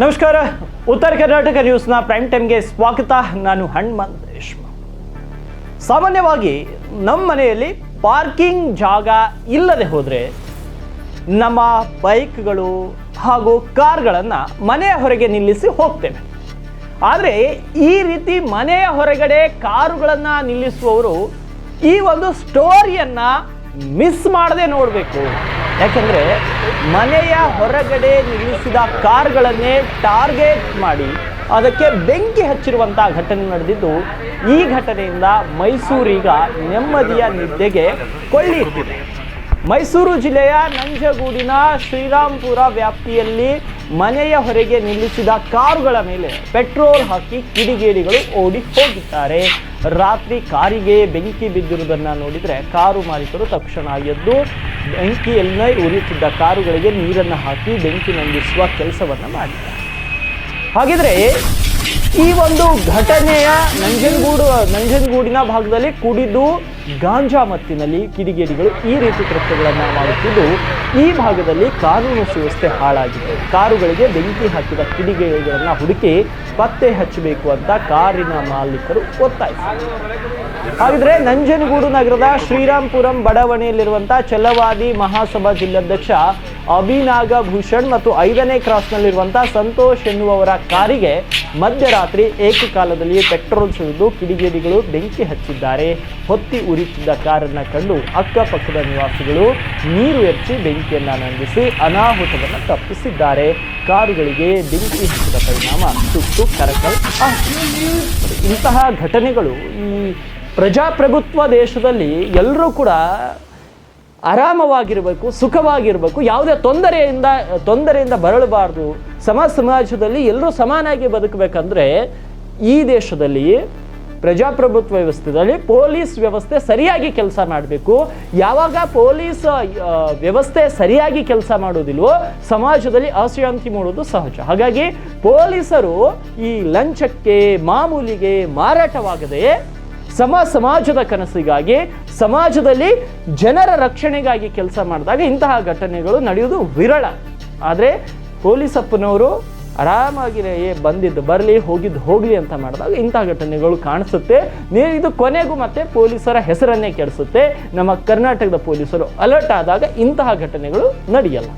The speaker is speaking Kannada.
ನಮಸ್ಕಾರ. ಉತ್ತರ ಕರ್ನಾಟಕ ನ್ಯೂಸ್ನ ಪ್ರೈಮ್ ಟೈಮ್ಗೆ ಸ್ವಾಗತ. ನಾನು ಹಣ್ಮಂತ್ ರೇಷ್ಮ ಸಾಮಾನ್ಯವಾಗಿ ನಮ್ಮ ಮನೆಯಲ್ಲಿ ಪಾರ್ಕಿಂಗ್ ಜಾಗ ಇಲ್ಲದೆ ಹೋದರೆ ನಮ್ಮ ಬೈಕ್ಗಳು ಹಾಗೂ ಕಾರ್ಗಳನ್ನು ಮನೆಯ ಹೊರಗೆ ನಿಲ್ಲಿಸಿ ಹೋಗ್ತೇವೆ. ಆದರೆ ಈ ರೀತಿ ಮನೆಯ ಹೊರಗಡೆ ಕಾರುಗಳನ್ನು ನಿಲ್ಲಿಸುವವರು ಈ ಒಂದು ಸ್ಟೋರಿಯನ್ನು ಮಿಸ್ ಮಾಡದೆ ನೋಡಬೇಕು. ಯಾಕಂದರೆ ಮನೆಯ ಹೊರಗಡೆ ನಿಲ್ಲಿಸಿದ ಕಾರ್ಗಳನ್ನೇ ಟಾರ್ಗೆಟ್ ಮಾಡಿ ಅದಕ್ಕೆ ಬೆಂಕಿ ಹಚ್ಚಿರುವಂಥ ಘಟನೆ ನಡೆದಿದ್ದು, ಈ ಘಟನೆಯಿಂದ ಮೈಸೂರೀಗ ನೆಮ್ಮದಿಯ ನಿದ್ದೆಗೆ ಕೊಳ್ಳಿ ಮೈಸೂರು ಜಿಲ್ಲೆಯ ನಂಜಗೂಡಿನ ಶ್ರೀರಾಂಪುರ ವ್ಯಾಪ್ತಿಯಲ್ಲಿ ಮನೆಯ ಹೊರಗೆ ನಿಲ್ಲಿಸಿದ ಕಾರುಗಳ ಮೇಲೆ ಪೆಟ್ರೋಲ್ ಹಾಕಿ ಕಿಡಿಗೇಡಿಗಳು ಓಡಿ ಹೋಗಿದ್ದಾರೆ. ರಾತ್ರಿ ಕಾರಿಗೆ ಬೆಂಕಿ ಬಿದ್ದಿರುವುದನ್ನು ನೋಡಿದರೆ ಕಾರು ಮಾಲೀಕರು ತಕ್ಷಣ ಎದ್ದು ಬೆಂಕಿಯಲ್ಲೇ ಉರಿಯುತ್ತಿದ್ದ ಕಾರುಗಳಿಗೆ ನೀರನ್ನು ಹಾಕಿ ಬೆಂಕಿ ನಂದಿಸುವ ಕೆಲಸವನ್ನು ಮಾಡಿದ್ದಾರೆ. ಹಾಗಿದ್ರೆ ಈ ಒಂದು ಘಟನೆಯ ನಂಜನಗೂಡು, ನಂಜನಗೂಡಿನ ಭಾಗದಲ್ಲಿ ಕುಡಿದು ಗಾಂಜಾ ಮತ್ತಿನಲ್ಲಿ ಕಿಡಿಗೇಡಿಗಳು ಈ ರೀತಿ ಕೃತ್ಯಗಳನ್ನು ಮಾಡುತ್ತಿದ್ದು, ಈ ಭಾಗದಲ್ಲಿ ಕಾನೂನು ಸುವ್ಯವಸ್ಥೆ ಹಾಳಾಗಿದೆ. ಕಾರುಗಳಿಗೆ ಬೆಂಕಿ ಹಾಕಿದ ಕಿಡಿಗೇಡಿಗಳನ್ನು ಹುಡುಕಿ ಪತ್ತೆ ಹಚ್ಚಬೇಕು ಅಂತ ಕಾರಿನ ಮಾಲೀಕರು ಒತ್ತಾಯಿಸಿದರು ಹಾಗಿದ್ರೆ ನಂಜನಗೂಡು ನಗರದ ಶ್ರೀರಾಮ್ಪುರಂ ಬಡಾವಣೆಯಲ್ಲಿರುವಂತಹ ಚಲವಾದಿ ಮಹಾಸಭಾ ಜಿಲ್ಲಾಧ್ಯಕ್ಷ ಅಭಿನಾಗಭೂಷಣ್ ಮತ್ತು ಐದನೇ ಕ್ರಾಸ್ನಲ್ಲಿರುವಂತಹ ಸಂತೋಷ್ ಎನ್ನುವವರ ಕಾರಿಗೆ ಮಧ್ಯರಾತ್ರಿ ಏಕಕಾಲದಲ್ಲಿ ಪೆಟ್ರೋಲ್ ಸುರಿದು ಕಿಡಿಗೇಡಿಗಳು ಬೆಂಕಿ ಹಚ್ಚಿದ್ದಾರೆ. ಹೊತ್ತಿ ಉರಿತಿದ್ದ ಕಾರನ್ನು ಕಂಡು ಅಕ್ಕಪಕ್ಕದ ನಿವಾಸಿಗಳು ನೀರು ಎರಚಿ ಬೆಂಕಿಯನ್ನು ನಂದಿಸಿ ಅನಾಹುತವನ್ನು ತಪ್ಪಿಸಿದ್ದಾರೆ. ಕಾರುಗಳಿಗೆ ಬೆಂಕಿ ಹಚ್ಚಿದ ಪರಿಣಾಮ ಸುಟ್ಟು ಕರಕಲ್ ಇಂತಹ ಘಟನೆಗಳು ಈ ಪ್ರಜಾಪ್ರಭುತ್ವ ದೇಶದಲ್ಲಿ ಎಲ್ಲರೂ ಕೂಡ ಆರಾಮವಾಗಿರಬೇಕು, ಸುಖವಾಗಿರಬೇಕು, ಯಾವುದೇ ತೊಂದರೆಯಿಂದ ತೊಂದರೆಯಿಂದ ಬರಳಬಾರ್ದು ಸಮ ಸಮಾಜದಲ್ಲಿ ಎಲ್ಲರೂ ಸಮಾನಾಗಿ ಬದುಕಬೇಕಂದ್ರೆ ಈ ದೇಶದಲ್ಲಿ, ಪ್ರಜಾಪ್ರಭುತ್ವ ವ್ಯವಸ್ಥೆಯಲ್ಲಿ ಪೊಲೀಸ್ ವ್ಯವಸ್ಥೆ ಸರಿಯಾಗಿ ಕೆಲಸ ಮಾಡಬೇಕು. ಯಾವಾಗ ಪೊಲೀಸ್ ವ್ಯವಸ್ಥೆ ಸರಿಯಾಗಿ ಕೆಲಸ ಮಾಡೋದಿಲ್ವೋ ಸಮಾಜದಲ್ಲಿ ಅಶಾಂತಿ ಮೂಡೋದು ಸಹಜ. ಹಾಗಾಗಿ ಪೊಲೀಸರು ಈ ಲಂಚಕ್ಕೆ, ಮಾಮೂಲಿಗೆ ಮಾರಾಟವಾಗದೆ, ಸಮ, ಸಮಾಜದ ಕನಸಿಗಾಗಿ ಸಮಾಜದಲ್ಲಿ ಜನರ ರಕ್ಷಣೆಗಾಗಿ ಕೆಲಸ ಮಾಡಿದಾಗ ಇಂತಹ ಘಟನೆಗಳು ನಡೆಯುವುದು ವಿರಳ. ಆದರೆ ಪೊಲೀಸಪ್ಪನವರು ಆರಾಮಾಗಿ ಬಂದಿದ್ದು, ಬರಲಿ, ಹೋಗಿದ್ದು, ಹೋಗಲಿ ಅಂತ ಮಾಡಿದಾಗ ಇಂತಹ ಘಟನೆಗಳು ಕಾಣಿಸುತ್ತೆ. ನೀ, ಇದು ಕೊನೆಗೂ ಮತ್ತೆ ಪೊಲೀಸರ ಹೆಸರನ್ನೇ ಕೆಡಿಸುತ್ತೆ. ನಮ್ಮ ಕರ್ನಾಟಕದ ಪೊಲೀಸರು ಅಲರ್ಟ್ ಆದಾಗ ಇಂತಹ ಘಟನೆಗಳು ನಡೆಯಲ್ಲ.